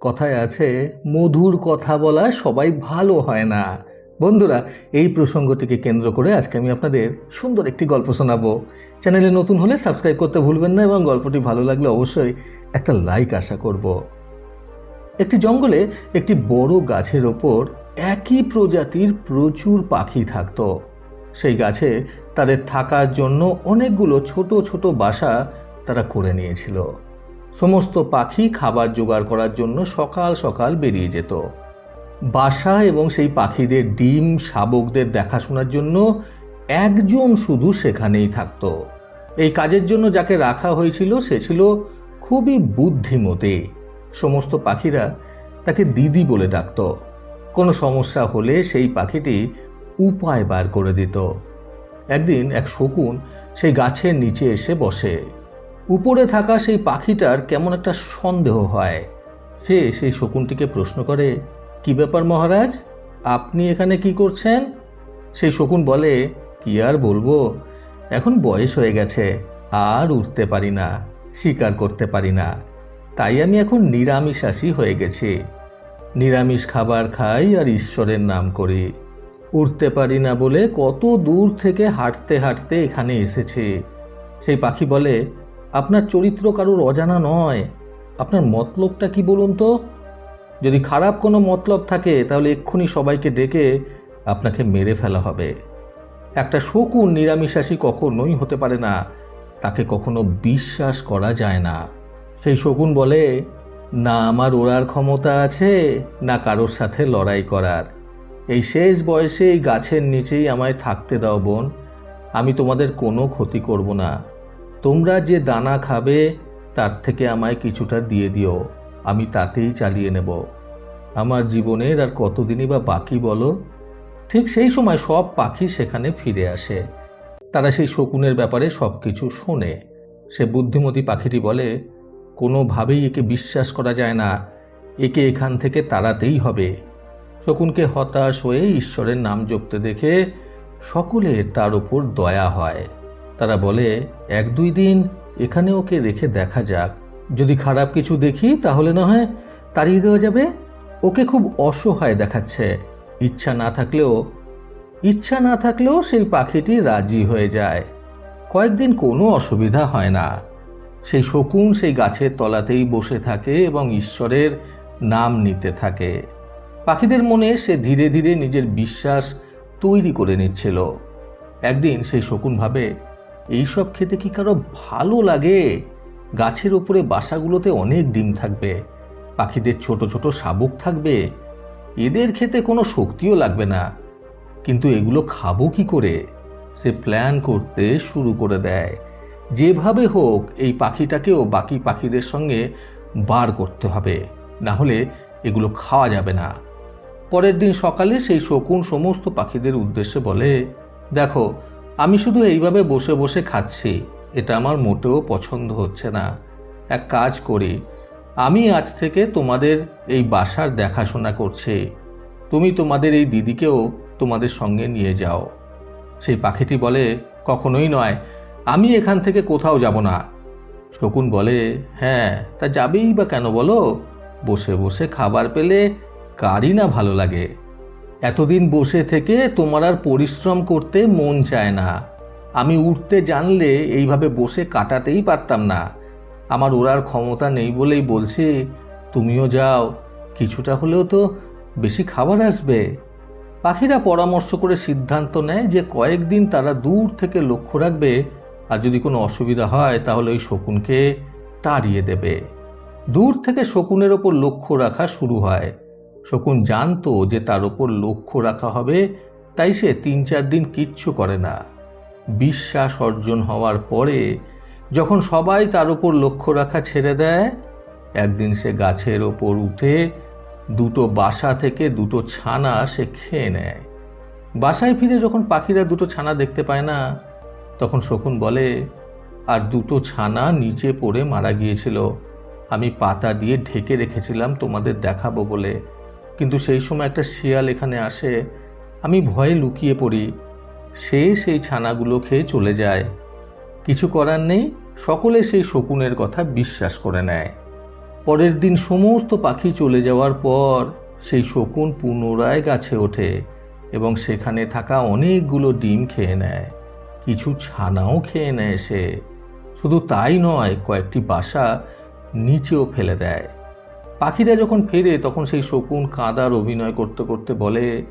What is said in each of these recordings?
কথায় আছে, মধুর কথা বলা সবাই ভালো হয় না। বন্ধুরা, এই প্রসঙ্গটিকে কেন্দ্র করে আজকে আমি আপনাদের সুন্দর একটি গল্প শোনাবো। চ্যানেলে নতুন হলে সাবস্ক্রাইব করতে ভুলবেন না এবং গল্পটি ভালো লাগলে অবশ্যই একটা লাইক আশা করব। একটি জঙ্গলে একটি বড় গাছের ওপর একই প্রজাতির প্রচুর পাখি থাকতো। সেই গাছে তাদের থাকার জন্য অনেকগুলো ছোট ছোট বাসা তারা করে নিয়েছিল। সমস্ত পাখি খাবার জোগাড় করার জন্য সকাল সকাল বেরিয়ে যেত। বাসা এবং সেই পাখিদের ডিম, শাবকদের দেখাশোনার জন্য একজন শুধু সেখানেই থাকত। এই কাজের জন্য যাকে রাখা হয়েছিল, সে ছিল খুবই বুদ্ধিমতে। সমস্ত পাখিরা তাকে দিদি বলে ডাকত। কোনো সমস্যা হলে সেই পাখিটি উপায় বার করে দিত। একদিন এক শকুন সেই গাছের নিচে এসে বসে। উপরে থাকা সেই পাখিটার কেমন একটা সন্দেহ হয়। সে সেই শকুনটিকে প্রশ্ন করে, কি ব্যাপার মহারাজ? আপনি এখানে কি করছেন? সেই শকুন বলে, কি আর বলব? এখন বয়স হয়ে গেছে, আর উঠতে পারি না, শিকার করতে পারি না। তাই আমি এখন নিরামিষাসী হয়ে গেছি। নিরামিষ খাবার খাই আর ঈশ্বরের নাম করি। উঠতে পারি না বলে কত দূর থেকে হাঁটতে হাঁটতে এখানে এসেছি। সেই পাখি বলে আপনার চরিত্র কারোর অজানা নয়। আপনার মতলবটা কি বলুন তো? যদি খারাপ কোনো মতলব থাকে, তাহলে এক্ষুনি সবাইকে ডেকে আপনাকে মেরে ফেলা হবে। একটা শকুন নিরামিষাসী কখনোই হতে পারে না। তাকে কখনো বিশ্বাস করা যায় না। সেই শকুন বলে, না আমার ওড়ার ক্ষমতা আছে, না কারোর সাথে লড়াই করার। এই শেষ বয়সে এই গাছের নিচেই আমায় থাকতে দাও বোন। আমি তোমাদের কোনো ক্ষতি করব না। তোমরা যে দানা খাবে, তার থেকে আমায় কিছুটা দিয়ে দিও, আমি তাতেই চালিয়ে নেব। আমার জীবনের আর কতদিনই বা বাকি বলো? ঠিক সেই সময় সব পাখি সেখানে ফিরে আসে। তারা সেই শকুনের ব্যাপারে সব কিছু শোনে। সে বুদ্ধিমতী পাখিটি বলে, কোনোভাবেই একে বিশ্বাস করা যায় না। একে এখান থেকে তাড়াতেই হবে শকুনকে হতাশ হয়ে ঈশ্বরের নাম জপতে দেখে সকলের তার উপর দয়া হয়। তারা বলে, এক দুই দিন এখানে ওকে রেখে দেখা যাক। যদি খারাপ কিছু দেখি, তাহলে না হয় তাড়িয়ে দেওয়া যাবে। ওকে খুব অসহায় দেখাচ্ছে। ইচ্ছা না থাকলেও, ইচ্ছা না থাকলেও সেই পাখিটি রাজি হয়ে যায়। কয়েকদিন কোনো অসুবিধা হয় না। সেই শকুন সেই গাছের তলাতেই বসে থাকে এবং ঈশ্বরের নাম নিতে থাকে। পাখিদের মনে সে ধীরে ধীরে নিজের বিশ্বাস তৈরি করে নিচ্ছিল। একদিন সেই শকুন ভাবে এইসব খেতে কি কারও ভালো লাগে? গাছের ওপরে বাসাগুলোতে অনেক ডিম থাকবে। পাখিদের ছোট ছোট শাবুক থাকবে। এদের খেতে কোনো শক্তিও লাগবে না। কিন্তু এগুলো খাব কি করে? সে প্ল্যান করতে শুরু করে দেয়। যেভাবে হোক, এই পাখিটাকেও বাকি পাখিদের সঙ্গে বার করতে হবে। না হলে এগুলো খাওয়া যাবে না। পরের দিন সকালে সেই শকুন সমস্ত পাখিদের উদ্দেশ্যে বলে, দেখো আমি শুধু এইভাবে বসে বসে খাচ্ছি, এটা আমার মোটেও পছন্দ হচ্ছে না। এক কাজ করি, আমি আজ থেকে তোমাদের এই বাসার দেখাশোনা করছি। তুমি তোমাদের এই দিদিকেও তোমাদের সঙ্গে নিয়ে যাও। সেই পাখিটি বলে, কখনোই নয়, আমি এখান থেকে কোথাও যাব না। শকুন বলে হ্যাঁ তা যাবেই বা কেন বলো? বসে বসে খাবার পেলে কারই না ভালো লাগে? এতদিন বসে থেকে তোমার আর পরিশ্রম করতে মন চায় না। আমি উঠতে জানলে এইভাবে বসে কাটাতেই পারতাম না। আমার ওড়ার ক্ষমতা নেই বলেই বলছে, তুমিও যাও, কিছুটা হলেও তো বেশি খাবার আসবে। পাখিরা পরামর্শ করে সিদ্ধান্ত নেয় যে কয়েকদিন তারা দূর থেকে লক্ষ্য রাখবে, আর যদি কোনো অসুবিধা হয় তাহলে ওই শকুনকে তাড়িয়ে দেবে। দূর থেকে শকুনের ওপর লক্ষ্য রাখা শুরু হয়। শকুন জানতো যে তার ওপর লক্ষ্য রাখা হবে, তাই সে তিন চার দিন কিচ্ছু করে না। বিশ্বাস অর্জন হওয়ার পরে যখন সবাই তার ওপর লক্ষ্য রাখা ছেড়ে দেয়, একদিন সে গাছের ওপর উঠে দুটো বাসা থেকে দুটো ছানা সে খেয়ে নেয়। বাসায় ফিরে যখন পাখিরা দুটো ছানা দেখতে পায় না, তখন শকুন বলে, আর দুটো ছানা নিচে পড়ে মারা গিয়েছিল। আমি পাতা দিয়ে ঢেকে রেখেছিলাম তোমাদের দেখাবো বলে। কিন্তু সেই সময় একটা শিয়াল এখানে আসে। আমি ভয়ে লুকিয়ে পড়ি। সে সেই ছানাগুলো খেয়ে চলে যায়। কিছু করার নেই, সকলে সেই শকুনের কথা বিশ্বাস করে নেয়। পরের দিন সমস্ত পাখি চলে যাওয়ার পর সেই শকুন পুনরায় গাছে ওঠে এবং সেখানে থাকা অনেকগুলো ডিম খেয়ে নেয়। কিছু ছানাও খেয়ে নেয় সে। শুধু তাই নয়, কয়েকটি বাসা নিচেও ফেলে দেয়। পাখিরা যখন ফেরে, তখন সেই শকুন কাঁদার অভিনয় করতে করতে বলে,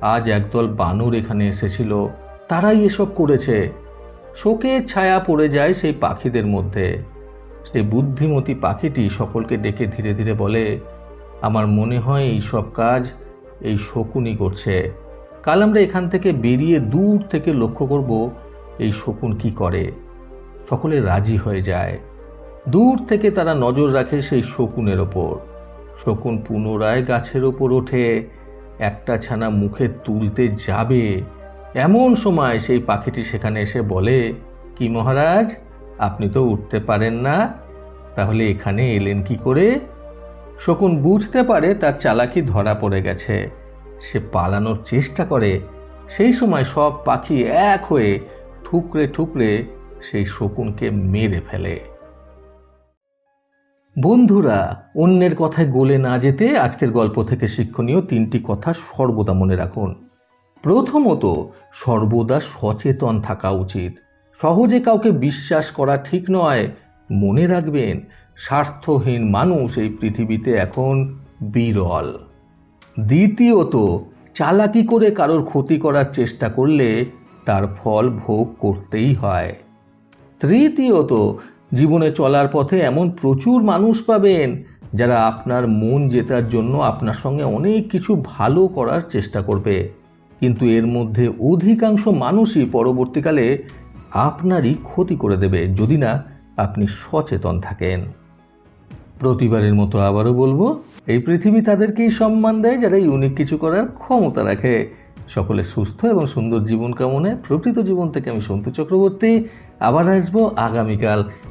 আজ একদল বানর এখানে এসেছিল, তারাই এসব করেছে। শোকের ছায়া পড়ে যায় সেই পাখিদের মধ্যে। সেই বুদ্ধিমতী পাখিটি সকলকে ডেকে ধীরে ধীরে বলে, আমার মনে হয় এই সব কাজ এই শকুনই করছে। কাল আমরা এখান থেকে বেরিয়ে দূর থেকে লক্ষ্য করব এই শকুন কি করে। সকলে রাজি হয়ে যায়। দূর থেকে তারা নজর রাখে সেই শকুনের ওপর। শকুন পুনরায় গাছের ওপর ওঠে, একটা ছানা মুখে তুলতে যাবে। এমন সময় সেই পাখিটি সেখানে এসে বলে, কি মহারাজ, আপনি তো উঠতে পারেন না, তাহলে এখানে এলেন কি করে? শকুন বুঝতে পারে তার চালাকি ধরা পড়ে গেছে। সে পালানোর চেষ্টা করে। সেই সময় সব পাখি এক হয়ে ঠুকরে ঠুকরে সেই শকুনকে মেরে ফেলে। বন্ধুরা, অন্যের কথায় গলে না যেতে আজকের গল্প থেকে শিক্ষণীয় তিনটি কথা সর্বদা মনে রাখুন। প্রথমত, সর্বদা সচেতন থাকা উচিত। সহজে কাউকে বিশ্বাস করা ঠিক নয়। মনে রাখবেন, স্বার্থহীন মানুষ এই পৃথিবীতে এখন বিরল। দ্বিতীয়ত, চালাকি করে কারোর ক্ষতি করার চেষ্টা করলে তার ফল ভোগ করতেই হয়। তৃতীয়ত জীবনে চলার পথে এমন প্রচুর মানুষ পাবেন যারা আপনার মন জেতার জন্য আপনার সঙ্গে অনেক কিছু ভালো করার চেষ্টা করবে। কিন্তু এর মধ্যে অধিকাংশ মানুষই পরবর্তীকালে আপনারই ক্ষতি করে দেবে যদি না আপনি সচেতন থাকেন। প্রতিবারের মতো আবারও বলব, এই পৃথিবী তাদেরকেই সম্মান দেয় যারা ইউনিক কিছু করার ক্ষমতা রাখে। সকলে সুস্থ এবং সুন্দর জীবন কামনায় প্রকৃত জীবন থেকে আমি সন্তু চক্রবর্তী। আবার আসব আগামীকাল